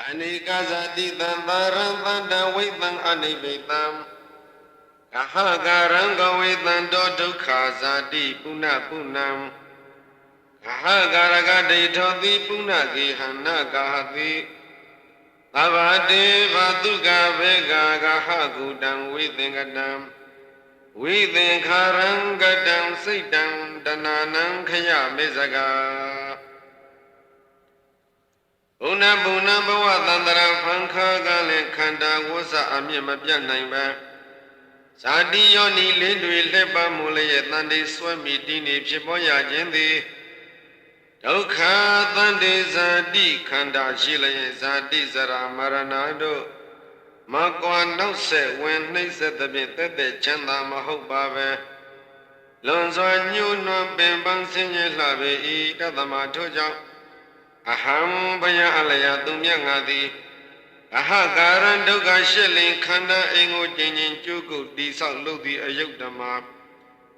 အနိကဇတိတံသာရံတန္တဝိတံအနိဗိတံကဟကာရံကဝေတံတောဒုက္ခဇာတိပုဏ္ဏပုဏ္ဏံကဟကာရကဒိဋ္ဌောတိပုဏ္ဏကေဟန္နကာတိသဗ္ဗတေဘတုကဘေကကဟကုတံဝိသင်္ကတံဝိသင်္ခာရံကတံစိတ်တံတဏနံခယမေဇကာ ဘုဏဘုဏဘဝတန္တရာဖန်ခါကလည်းခန္ဓာဝဆအမြင့်မပြတ်နိုင်ပါဇာတိယောနီလင်းတွေလက်ပမူလရဲ့တန်တေဆွဲမိတည်နေဖြစ်ပေါ်ရခြင်းသည်ဒုက္ခတန်တေဇာတိခန္ဓာရှိလျက်ဇာတိဇရာမရဏတို့မကွာနောက်ဆက်ဝင်နှိမ့်ဆက်သဖြင့်တက်တဲ့ချမ်းသာမဟုတ်ပါပဲလွန်စွာညှို့နှွမ်းပင်ပန်းဆင်းရဲလှပေ၏တသမထို့ကြောင့် အဟံဘယအလယသူမြတ်ငါသည်အဟကာရံဒုက္ခရှစ်လင်ခန္ဓာအိမ်ကိုကျင်ကျင်ကျုပ်ကုတိဆောက်လုပ်သည့်အယုတ်ဓမ္မ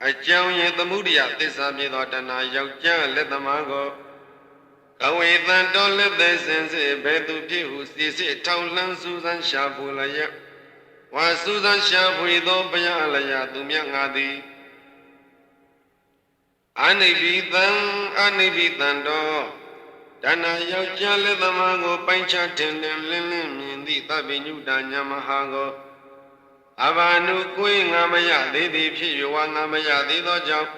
အကြောင်းရင်သမှုရိယသစ္စာမြေသောတဏှာယောက်ျားလက်သမားကိုကဝေတံတော်လက်သက်စင်စစ်ဘယ်သူဖြစ်ဟုစီစစ်ထောင်လှမ်းစူးစမ်းရှာဖွေလျက်ဝါစူးစမ်းရှာဖွေသောဘယအလယသူမြတ်ငါသည်အနိဗ္ဗိတံအနိဗ္ဗိတံတော် တဏှာယောက်ျားလက်သမားကိုပိုင်ချထင်ထင်လင်းလင်းမြင်သည့်သဗ္ဗညုတညာမဟာကိုအဘာနုကိုယ်ငါမရသေးသည်ဖြစ်၍ဝါငါမရသေးသောကြောင့်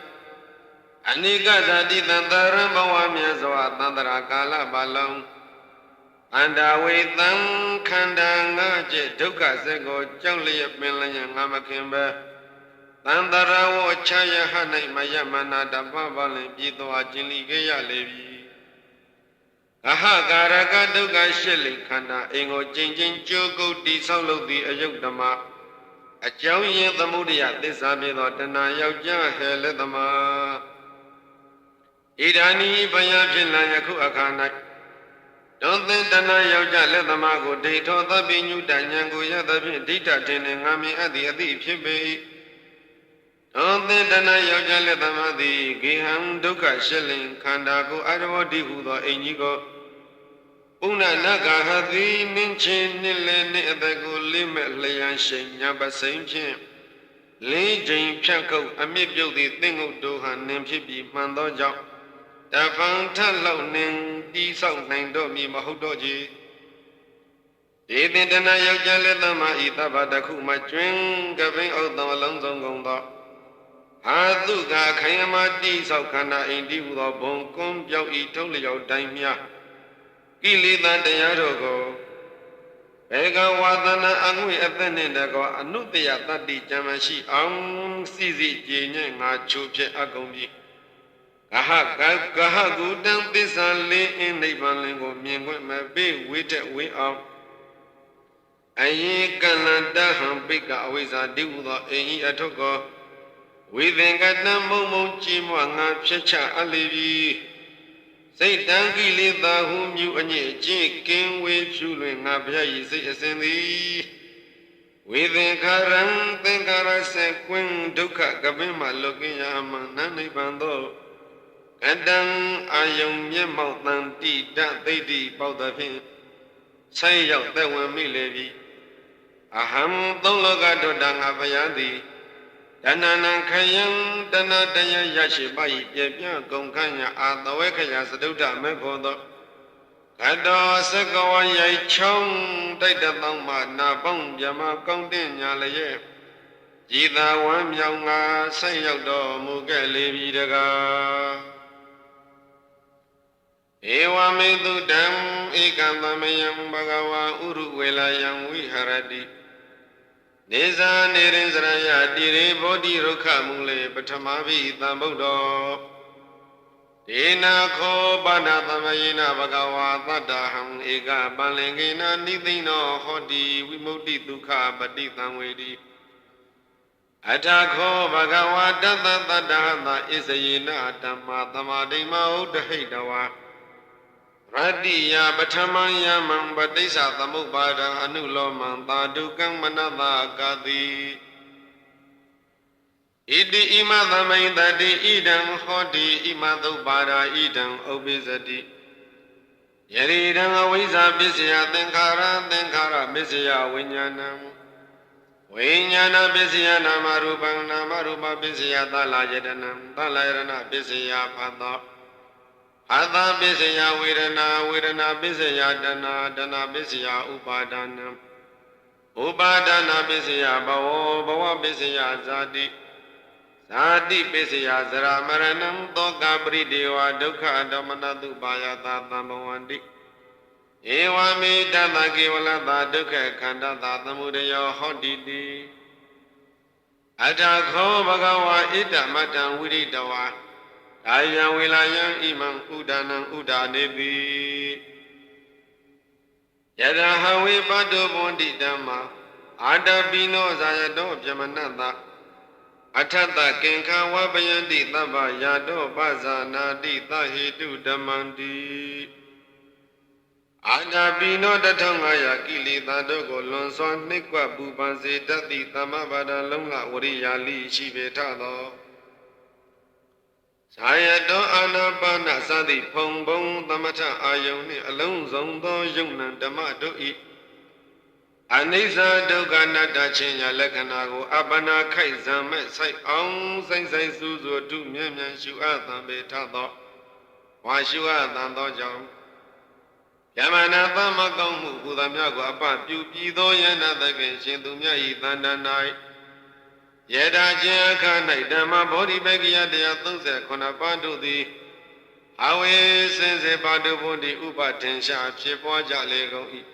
အနိကဇာတိတံတရံဘဝမြတ်စွာသန္တရာကာလပါလုံးအန္တဝေတံခန္ဓာငါကျဒုက္ခစက်ကိုကြောက်လျက်ပင်လျက်ငါမခင်ပဲသန္တရာဝချာယဟ၌မယမနာတပပလင်ပြည်တော်ခြင်းလိခဲ့ရလေပြီ အဟကာရကဒုက္ခရှစ်လိခန္ဓာအင်ကိုကျင်ချင်းကြိုးကုတ်တိဆောက်လုပ်သည့်အယုတ်ဓမ္မအကြောင်းရင်းသမုဒယသစ္စာပြေသောတဏှာယောက်ျားဟဲလက်သမာဣဒာနိဘယဖြစ်လံယခုအခါ၌တွန်သင်တဏှာယောက်ျားလက်သမာကိုဒိဋ္ဌောသဗ္ဗညုတဉ္ဉံကိုရသဖြင့်ဒိဋ္ဌထင်နှင့်ငါမြင်အပ်သည့်အသည့်ဖြစ်ပေ၏တွန်သင်တဏှာယောက်ျားလက်သမာသည်ဂေဟံဒုက္ခရှစ်လင်ခန္ဓာကိုအရဝတိဟုသောအိမ်ကြီးကို ပုဏ္ဏနဂဟတိနင်းချင်းနှင့်လည်းနှင့်အသက်ကိုလေးမဲ့လျံရှိန်ညာပစိမ့်ဖြင့်လေးချိန်ဖြတ်ကုတ်အမြင့်ပြုတ်သည့်သင်္ကုတ်တို့ဟန်နင်ဖြစ်ပြီးမှန်သောကြောင့်တပံထလောက်နှင်တီးဆောက်နိုင်တော့မည်မဟုတ်တော့ကြည်ဒီသင်္တနာယောက်ျားလက်သမဤသဗ္ဗတခုမှကျွင်းကပင်ဩသောအလုံးစုံကုန်သောအာတုကခိုင်အမတိဆောက်ခန္ဓာအိန္တိဟူသောဘုံကွန်းပြောက်ဤထုံးလျောက်တိုင်းများ ကိလေသာတရားတို့ကိုဘေကဝါသနာအငွေအသက်နှင့်တကောအနုတ္တယတတ္တိကြံမရှိအောင်စီစီကြည်ညံ့ငါချိုးဖြစ်အကုန်ပြီကဟကကဟကုတံသစ္စာလင်းအင်းနိဗ္ဗာန်လင်းကိုမြင်ခွင့်မပေးဝိတက်ဝိအောင်အယေကလန္တဟံပိကအဝိဇ္ဇာတိဟုသောအိဤအထုကောဝိသင်္ကတံမုံမုံကြည်မွငါဖြစ်ချအပ်လေပြီ စိတ်တံကိလေသာဟုမြူအညစ်အကြေးကင်းဝေဖြူလွင်ငါဘုရား၏စိတ်အစဉ်သည်ဝေသင်္ခာရံသင်္ခါရစေကွင်းဒုက္ခကပင်မှလွတ်ကင်းရမှနန္နိဗ္ဗာန်သောကတံအာယုံမျက်မှောက်တန်တိတသိတ္တိပေါသဖြင့်ဆိုင်ရောက်သက်ဝင်မိလေပြီအဟံသုံးလောကဒုတ္တငါဘုရားသည် တဏနံခယံတဏတယရရှိပါ၏ပြပြကုန်ခန့်ရအာသဝေခယသတုဒ္ဓမေဖို့သောကတောစကဝရိုက်ချောင်းတိုက်တသောမှနာပေါင်းမြမကောင်းတဲ့ညာလျက်ကြည်သာဝမ်းမြောင်ငါဆက်ရောက်တော်မူခဲ့လေပြီတကားဧဝမေတုတံဧကံသမယံဘဂဝါဥရုဝေလာယံဝိဟရတိ နေဇာနေရင်စရယတိရေဘောဓိရုခမူလေပထမဘိသံဗုဒ္ဓောဒေနာခောပါဏသမယေနဘဂဝါသတ္တဟံဧကပလင်ကေနနိသိနောဟောတိဝိမု ക്തി ဒုက္ခပတိသံဝေတိအထာခောဘဂဝါတတ္တတတ္တဟသဣစယေနဓမ္မာသမာဓိမဟုတဟိတဝါ ရတ္တိယပထမယမံပဋိစ္စသမုပ္ပါဒံအနုလောမံသာဓုကံမနတကာတိဣတိဣမသမိန်တတိဣဒံဟောတိဣမသုပ္ပါဒာဣဒံဥပိစတိယရိတံအဝိဇ္ဇာပစ္စယသင်္ခါရသင်္ခါရပစ္စယဝိညာဏံဝိညာဏပစ္စယနာမရူပံနာမရူပပစ္စယသလယတနံသလယရဏပစ္စယဖတ်သော အတ္တပစ္စယဝေဒနာဝေဒနာပစ္စယတဏတဏပစ္စယဥပါဒနံဥပါဒနာပစ္စယဘဝဘဝပစ္စယဇာတိဇာတိပစ္စယဇရာမရဏံသောကပရိဒေဝဒုက္ခဒေါမနတုပါယသာသံဘဝန္တိဧဝမေတ္တကေဝလတာဒုက္ခခန္ဓာသာသမုဒယောဟောတိတိအတ္တခောဘဂဝါဣတ္တမတံဝိရိတဝါ ကာယံဝေလာယံဣမံဥဒနံဥဒါနေပိယတဟဝေပတ္တဗန္တိဓမ္မာအာတပိနောဇာယတောပြမနတအထတကင်္ခဝပယန္တိသဗ္ဗယာတောပဇာနာတိသဟေတုဓမ္မန္တိအာနာပိနော1500ကိလေသာတို့ကိုလွန်စွာနှိပ်ကွပ်ပူပန်စေတတ်သည့်သမ္မဗဒလုံးလဝရိယာလိရှိပေထသော ဇာယတောအာနာပါနသတိဖုံဘုံသမထအာယုန်နှင့်အလုံးစုံသောယုံနံဓမ္မတို့၏အနိစ္စဒုက္ခအနတ္တချင်းညာလက္ခဏာကိုအပ္ပနာခိုက်ဇံမဲ့ဆိုင်အောင်ဆိုင်ဆိုင်စူးစူးတုမြဲမြံရှုအပ်သံပေထသောဝါရှုအပ်သံသောကြောင့်ယမနာသမကောင်းမှုဘုရားမြတ်ကိုအပပြုပြီးသောယန္တသခင်ရှင်သူမြတ်၏တန်တနာ၌ ယေတာခြင်းအခါ၌ဓမ္မဗောဓိပက္ခိယတရား38ပါးတို့သည်အဝေစင်စေပါတုဘုဒ္ဓိဥပထင်ရှားဖြစ်ပွားကြလေကုန်၏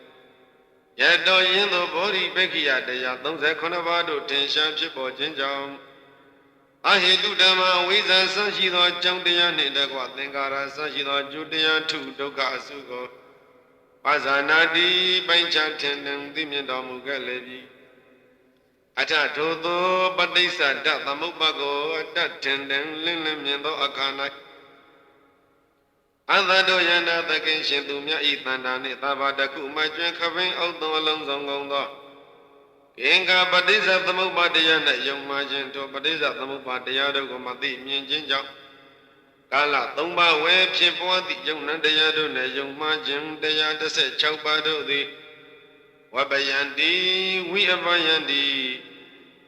ယတောယင်းသောဗောဓိပက္ခိယတရား38ပါးတို့ထင်ရှားဖြစ်ပေါ်ခြင်းကြောင့်အဟိတုဓမ္မဝိဇ္ဇာဆရှိသောကြောင့်တရားနှင့်တကွသင်္ကာရဆရှိသောကျုတရားထုဒုက္ခအစုကိုပါဇာနာတိပိုင်ချထင်နှံသိမြင်တော်မူခဲ့လေပြီ အထထိုသောပဋိစ္စဒသမုပ္ပါကိုအတထင်တံလင်းလင်းမြင်သောအခါ၌အသတို့ယန္တာသခင်ရှင်သူမြတ်ဤတန်တာနှင့်သဘာတကုမကျွင်ခပင်းအောက်သောအလုံးစုံကုန်သောကင်္ဂပဋိစ္စသမုပ္ပါတရား၌ယုံမှခြင်းတို့ပဋိစ္စသမုပ္ပါတရားတို့ကိုမသိမြင်ခြင်းကြောင့်ကာလ၃ပါးဝဲဖြစ်ပွားသည့်ယုံနံတရားတို့နှင့်ယုံမှခြင်းတရား16ပါးတို့သည် ဝပယန္တိဝိအပယန္တိ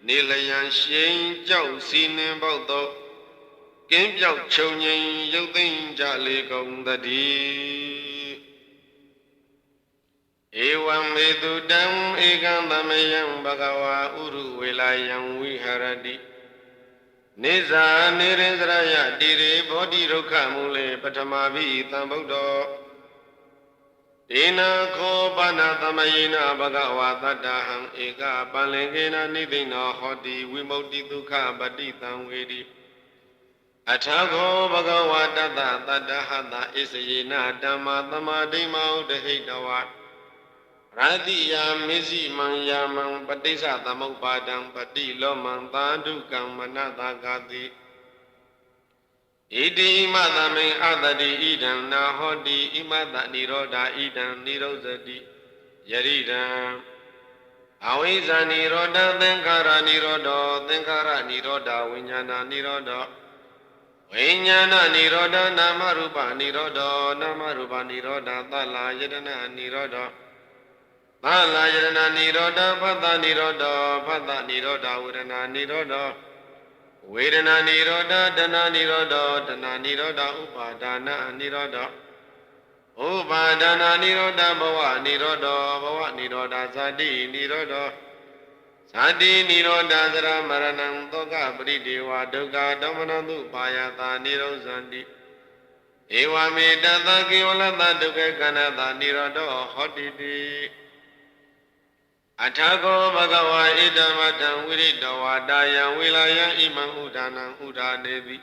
နေလယံရှိန်ကြောက်စီနှင်ပေါက်သောကင်းပြောက်ခြုံငိမ်ရုပ်သိမ်းကြလေကုန်တည်းဧဝံမေတုတံဧကံသမယံဘဂဝါဥရုဝေလာယံဝိဟရတိနေဇာနေရင်စရယတိရေဘောဓိဒုက္ခမူလေပထမဘိသံဗုဒ္ဓော ဒေနခောပနာသမယေနဘဂဝါတတ္တဟံဧကပလင်ကေနနိသိဏောဟောတိဝိမု ക്തി ဒုက္ခပတိတံဝေတိအထာခောဘဂဝါတတ္တတတ္တဟတဣစယေနဓမ္မာသမာဓိမောတဟိတဝါရတိယာမေဇိမံယာမံပဋိစ္စသမုပ္ပါဒံပတိလောမံသာဓုကံမနတဂတိ ဣတိမသမိန်အတတိဣဒံနာဟောတိဣမတနိရောဓာဣဒံနိရောဇတိယရိဒံအဝိဇ္ဇာနိရောဓသင်္ခါရနိရောဓသင်္ခါရနိရောဓဝိညာဏနိရောဓဝိညာဏနိရောဓနာမရူပနိရောဓနာမရူပနိရောဓသလာယတနာနိရောဓသလာယတနာနိရောဓဖတ်တာနိရောဓဖတ်တာနိရောဓဝေဒနာနိရောဓ ဝေဒနာနိရောဓတဏနိရောဓတဏနိရောဓဥပါဒနာနိရောဓဥပါဒနာနိရောဓဘဝနိရောဓဘဝနိရောဓဇာတိနိရောဓဇာတိနိရောဓသရမရဏံသောကပရိဒေဝဒုက္ခဒေါမနတုပါယတာနိရောဇန္တိဧဝမေတတကေဝလတဒုက္ခကန္နတာနိရောဓဟောတိတိ အထာကောဘဂဝါဣဒမတံဝိရိတဝါတာယံဝေလာယံဣမံဥဒါနံဥဒါနေပိ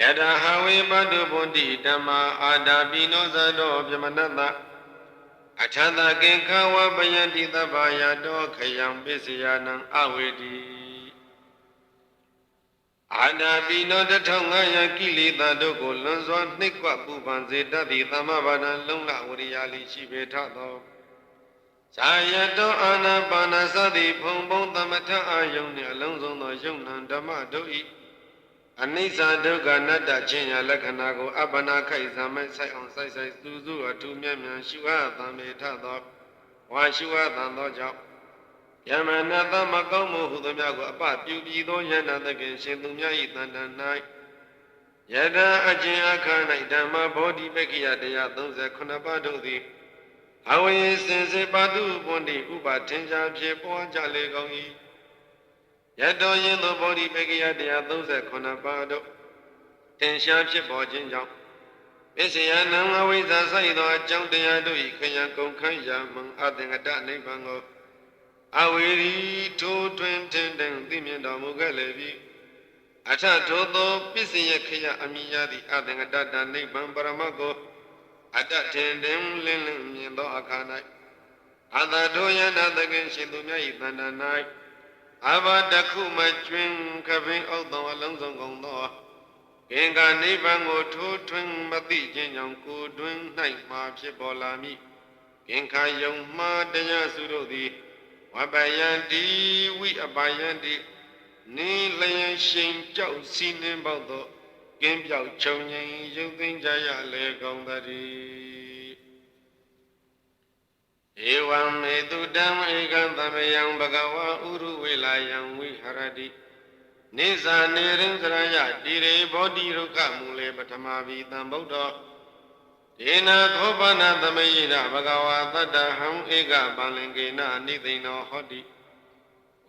ယတဟဝေပတုဗုန်တိဓမ္မာအာဒာပိနောဇတောပြမနတအထသကင်္ခဝပယန္တိသဗ္ဗယတောခယံပစ္စယနံအဝေတိအာနာပိနော1500ကိလေသာတို့ကိုလွန်စွာနှိပ်ကွပ်ပူပန်စေတတ်သည့်သမ္မဘာဒံလုံလဝရိယာလိရှိပေထသော ဇာယတောအာနာပါနသတိဖုံဖုံသမထအာယုန်နှင့်အလုံးစုံသောယုံနံဓမ္မတို့ဤအနိစ္စဒုက္ခအနတ္တချင်းရာလက္ခဏာကိုအပ္ပနာခိုက်ဇာမိုက်ဆိုင်အောင်ဆိုင်ဆိုင်သူစုအထူးမြတ်မြတ်ရှုအပ်သံမေထသောဝါရှုအပ်သံသောကြောင့်ယမနတမကောင်းမှုဟုသောများကိုအပပြုပြီးသောယန္တသခင်ရှင်သူများ၏တန်တန်၌ယတအကျဉ်အခါ၌ဓမ္မဘောဓိပက္ခိယတရား38ပါးတို့သည် အဝိစင်စေပါတုပွန်တိဥပါထင်ရှားဖြစ်ပေါ်ကြလေကုန်၏ယတောယင်းသောဘောဓိပက္ခိယတရား38ပါးတို့ထင်ရှားဖြစ်ပေါ်ခြင်းကြောင့်ပစ္စယနံအဝိဇ္ဇာဆိုင်သောအကြောင်းတရားတို့၏ခယံကုန်ခန့်ရာမံအသင်္ကတနိဗ္ဗာန်ကိုအဝေရီထိုးထွင်းထင်တဲ့သိမြင်တော်မူခဲ့လေပြီအထထိုသောပစ္စယခယအမိယသည့်အသင်္ကတတနိဗ္ဗာန်ပရမတ်ကို အတ္တထင်တင်လင်းလင်းမြင်သောအခါ၌အတ္တထိုယန္တသခင်ရှင်သူများ၏တဏ္ဍာ၌အဘတခုမကျွင်းခပင်အောက်သောအလုံးစုံကုန်သောကင်္ဂနိဗ္ဗာန်ကိုထိုးထွင်းမသိခြင်းကြောင့်ကိုယ်တွင်၌မှဖြစ်ပေါ်လာမည်ကင်္ခာယုံမှားတရားစုတို့သည်ဝပယံတိဝိအပယံတိနိလျင်ရှိန်ကြောက်စီးနှင်းပေါသော ကင်းပြောက်ခြုံငိမ်ရုပ်သိမ်းကြရလေကုန်သတည်းဧဝံမေတုတံဧကံသမယံဘဂဝါဥရုဝေလာယံဝိဟရတိနိဇာနေရင်စရယတိရေဘောဓိရုက္ခမူလေပထမဘီတံဗုဒ္ဓဒေနာခောပနာသမယေရဘဂဝါတတ္တဟံဧကပလင်ကေနအနိသိဏောဟောတိ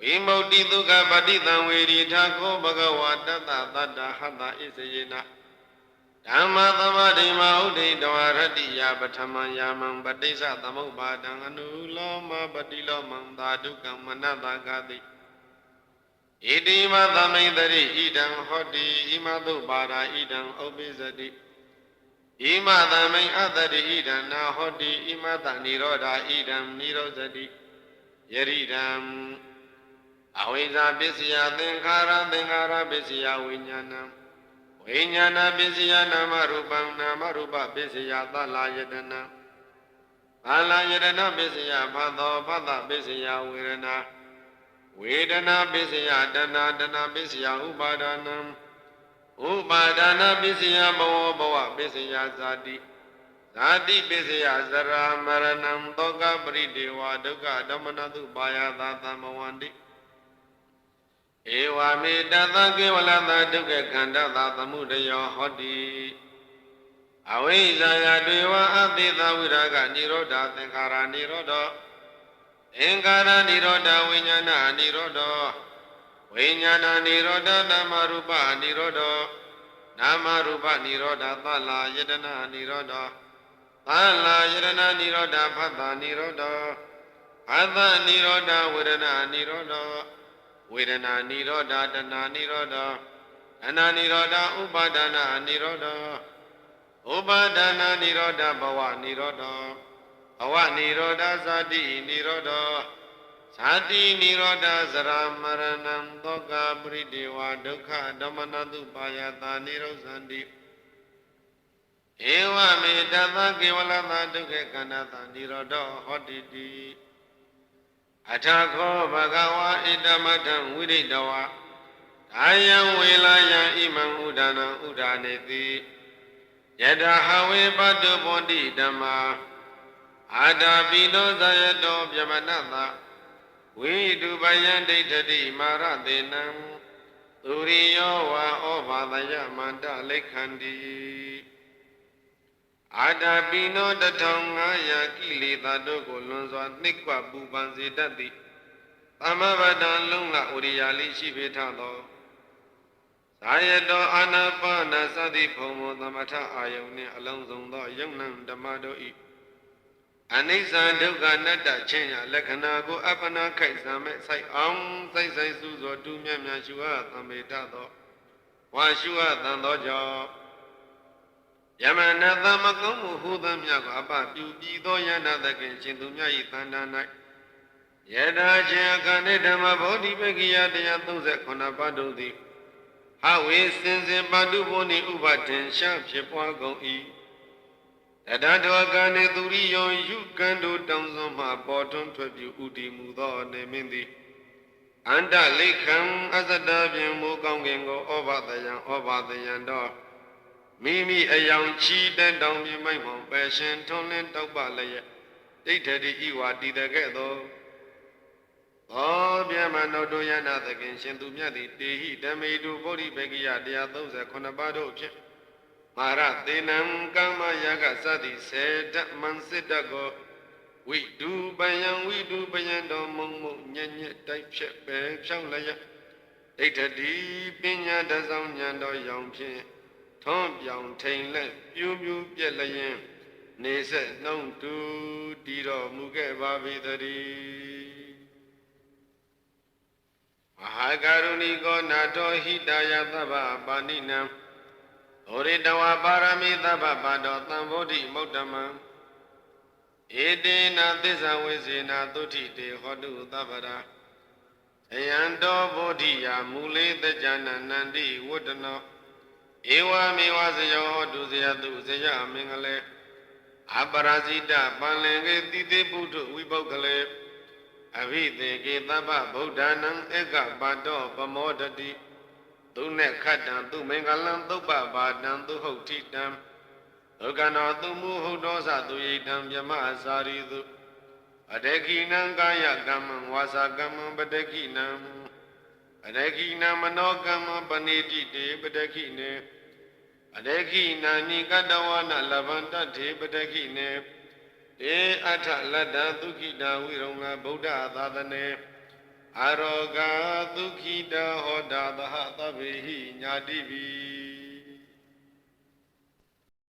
ဝိမု ക്തി ဒုက္ခပတိတံဝေရီထာခောဘဂဝါတတ္တတတ္တဟတ္တဣစေယနာဓမ္မသမတိမဥဒိတဝရတ္တိယပထမယာမံပတိစ္ဆသမုပ္ပါဒံအနုလောမပတိလောမံသာဒုက္ကမနတကတိဣတိမသမိန်တရိဣဒံဟောတိဣမသုပါဒာဣဒံဥပိစတိဣမသမိန်အတ္တိဣဒံနာဟောတိဣမတနိရောဓာဣဒံနိရောဇတိယရိဒံ အဝိဇ္ဇာပစ္စယသင်္ခါရသင်္ခါရပစ္စယဝိညာဏံဝိညာဏပစ္စယနာမရူပံနာမရူပပစ္စယသလာယတနာသလာယတနာပစ္စယဖတ်သောဖတ်တပစ္စယဝေရဏဝေဒနာပစ္စယတဏတဏပစ္စယဥပါဒနံဥပါဒနာပစ္စယဘဝဘဝပစ္စယဇာတိဇာတိပစ္စယဇရာမရဏံသောကပရိဒေဝဒုက္ခဓမ္မနတုပါယသာသမဝန္တိ ဧဝမေတသကေဝလသဒုက္ခခန္ဓာသာသမှုတယောဟောတိအဝိဇ္ဇာယတွေဝအသေသဝိရာဂនិရောဓသင်္ခါရនិရောဓသင်္ခါရនិရောဓဝိညာဏនិရောဓဝိညာဏនិရောဓနာမရူပនិရောဓနာမရူပនិရောဓသလာယတနာនិရောဓသလာယတနာនិရောဓဖတ်တာនិရောဓဖတ်တာនិရောဓဝေဒနာនិရောဓ ဝေဒနာနိရောဓတဏှာနိရောဓအနာနိရောဓဥပါဒနာနိရောဓဥပါဒနာနိရောဓဘဝနိရောဓဘဝနိရောဓဇာတိနိရောဓဇာတိနိရောဓဇရာမရဏံသောကပရိဒေဝဒုက္ခဓမ္မနတုပါယတာနိရောဇန္တိဧဝမေတ္တသကေဝလသဒုက္ခကန္နာသနိရောဓဟောတိတိ အထာခောဘဂဝါဣတမထံဝိရိတဝါဒါယံဝေလာယံဣမံဥဒနာဥဒါနေတိယတဟဝေပတုပွန်တိဓမ္မာအာတာပိနောဇယတောပြမနတဝိတုပယံဒိဋ္ဌတိမာရတေနံသူရိယောဝါဩဘာသယမန္တလိခန္တိ အာတာပိနော1500ကိလေသာတို့ကိုလွန်စွာနှိကွပူပန်စေတတ်သည်သမဗဒံလုံးလဥရိယာလိရှိပေထသောသာယတောအာနာပါနာသတိဖုံမောသမထအာယုန်နှင့်အလုံးစုံသောယုံနံဓမ္မတို့၏အနိစ္စဒုက္ခအနတ္တချင်းရလက္ခဏာကို အပ္ပနာခိုက်စံမဲ့ဆိုင်အောင်စိတ်ဆိုင်စုသောတူမြတ်မြတ်ရှုအပ်သံမေတသောဝါရှုအပ်သံသောကြောင့် ယမနသမကုံမှုဟူသမျှကိုအပပြုပြီးသောယန္တသခင်ရှင်သူမြတ်၏တန်တာ၌ယထာချင်းအခန္ဓေဓမ္မဗောဓိပကိယတရား38ပါးတို့သည်ဟဝေစင်စင်ပါတုဘောနိဥပဒင်ရှာဖြစ်ပွားကုန်၏တတတောကံနေသူရိယောယုကံတို့တောင်းစွန်မှပေါ်ထွန်းထွက်ပြဥတည်မူသောနေမင်းသည်အန္တလိခံအသတ္တဖြင့်မူကောင်းကင်ကိုဩဘာတယံဩဘာတယံတော် မိမိအယောင်ချီတဲ့တောင်မြမိုက်မောင်ပယ်ရှင်ထွန်းလင်းတောက်ပလည်းဒိဋ္ဌတိဤဝါတည်တဲ့ကဲ့သို့ဘောပြမနောတုယနာသခင်ရှင်သူမြတ်သည်တေဟိဓမေတုဗောဓိဘေကိယ138ပါးတို့ဖြင့်မာရသေနံကမ္မယကသတိစေတမန်စစ်တကောဝိတုပယံဝိတုပယံတော်မုံမုံညံ့ညက်တိုက်ဖြက်ပဲဖြောင်းလျက်ဒိဋ္ဌတိပညာတဆောင်ဉာဏ်တော်ရောင်ဖြင့် ထွန်းပြောင်ထိန်လက်ပြူးပြူးပြက်လျင်နေဆက်နှုံတူတည်တော်မူခဲ့ပါပေသတည်းမဟာကရုဏီကောနာတောဟိတယသဗ္ဗပါဏိနံဩရိတဝပါရမိသဗ္ဗပါတောသံဗောဓိမௌတ္တမံဧတေနသစ္ဆဝိစေနာသုတိတေဟောတုသဗ္ဗရာအယံတောဗောဓိယာမူလေတကြနနန္တိဝတ္တနော ဧဝမေဝဇယောဟောတုဇယတုဇယမင်္ဂလေအပရာဇိတပန္လင်ကေတိတိပုထုဝိပုဂ္ဂလေအဘိသေကေသဗ္ဗဗုဒ္ဓနံဧကပါတောပမောဒတိသူနဲ့ခတ်တံသူမင်္ဂလံသုပ္ပပါတံသူဟုတ်တိတံဒုက္ခနောသူမူဟုတ်သောသသူယိတံမြမအစာရီသူအတေခိနံကာယကမ္မံဝါစာကမ္မံပတေခိနံ အတေခိနံမနောကမ္မံပဏိတိတေပတေခိနေအတေခိနာနိကတဝနာလဗန္တထေပတေခိနေေအထလတ္တဒုက္ခိတာဝိရုံကဗုဒ္ဓသာသနေအာရောဂဒုက္ခိတဟောတာသဟသဗ္ဗေဟိညာတိပိ